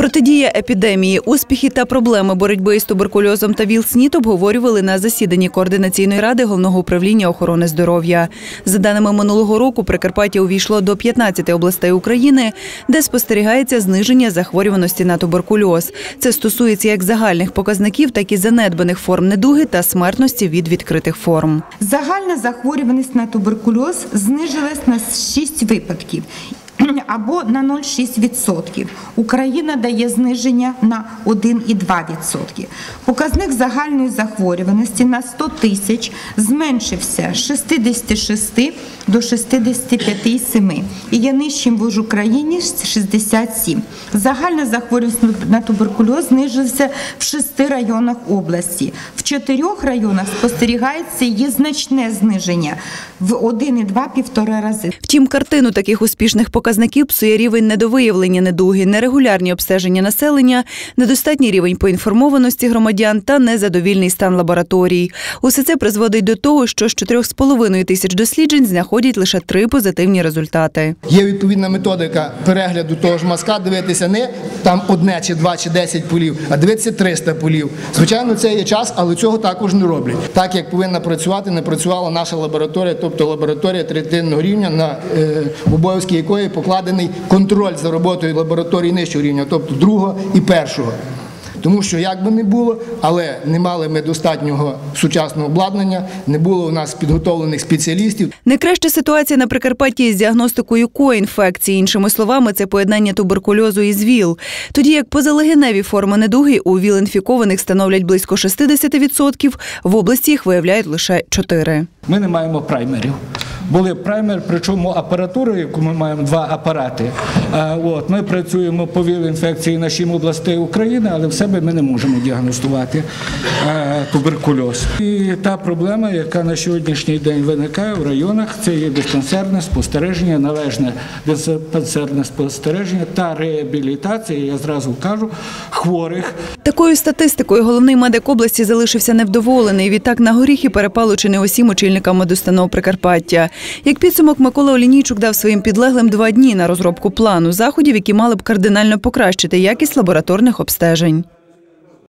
Протидія епідемії, успіхи та проблеми боротьби із туберкульозом та ВІЛ-СНІД обговорювали на засіданні координаційної ради головного управління охорони здоров'я. За даними минулого року, Прикарпаття увійшло до 15 областей України, де спостерігається зниження захворюваності на туберкульоз. Це стосується як загальних показників, так і занедбаних форм недуги та смертності від відкритих форм. Загальна захворюваність на туберкульоз знизилась на 6 випадків. Або на 0,6%. Україна дає зниження на 1,2%. Показник загальної захворюваності на 100 тисяч зменшився з 66 до 65,7 і є нижчим в Україні 67. Загальна захворюваність на туберкульоз знижився в шести районах області. В чотирьох районах спостерігається є значне зниження в 1,2-1,5 рази. Втім, картину таких успішних показників псує рівень недовиявлення недуги, нерегулярні обстеження населення, недостатній рівень поінформованості громадян та незадовільний стан лабораторій. Усе це призводить до того, що з 4,5 тисяч досліджень знаходять лише три позитивні результати. Є відповідна методика перегляду того ж мазка, дивитися не там одне чи два чи десять полів, а дивитися 300 полів. Звичайно, це є час, але цього також не роблять. Так як повинна працювати, не працювала наша лабораторія, тобто лабораторія третинного рівня, на е, обов'язки якої покладений контроль за роботою лабораторії нижчого рівня, тобто другого і першого. Тому що як би не було, але не мали ми достатнього сучасного обладнання, не було у нас підготовлених спеціалістів. Найкраща ситуація на Прикарпатті з діагностикою коінфекції. Іншими словами, це поєднання туберкульозу із ВІЛ. Тоді як позалегеневі форми недуги у ВІЛ-інфікованих становлять близько 60%, в області їх виявляють лише 4%. Ми не маємо праймерів. Були праймер, причому апаратура, яку ми маємо два апарати. От ми працюємо по ВІЛ-інфекції на сім областей України, але в себе ми не можемо діагностувати е, туберкульоз. І та проблема, яка на сьогоднішній день виникає в районах, це є диспансерне спостереження, належне диспансерне спостереження та реабілітація. Я зразу кажу хворих Такою статистикою головний медик області залишився невдоволений. Відтак на горіхи перепало чи не усім очільникам медустанов Прикарпаття. Як підсумок, Микола Олінійчук дав своїм підлеглим два дні на розробку плану заходів, які мали б кардинально покращити якість лабораторних обстежень.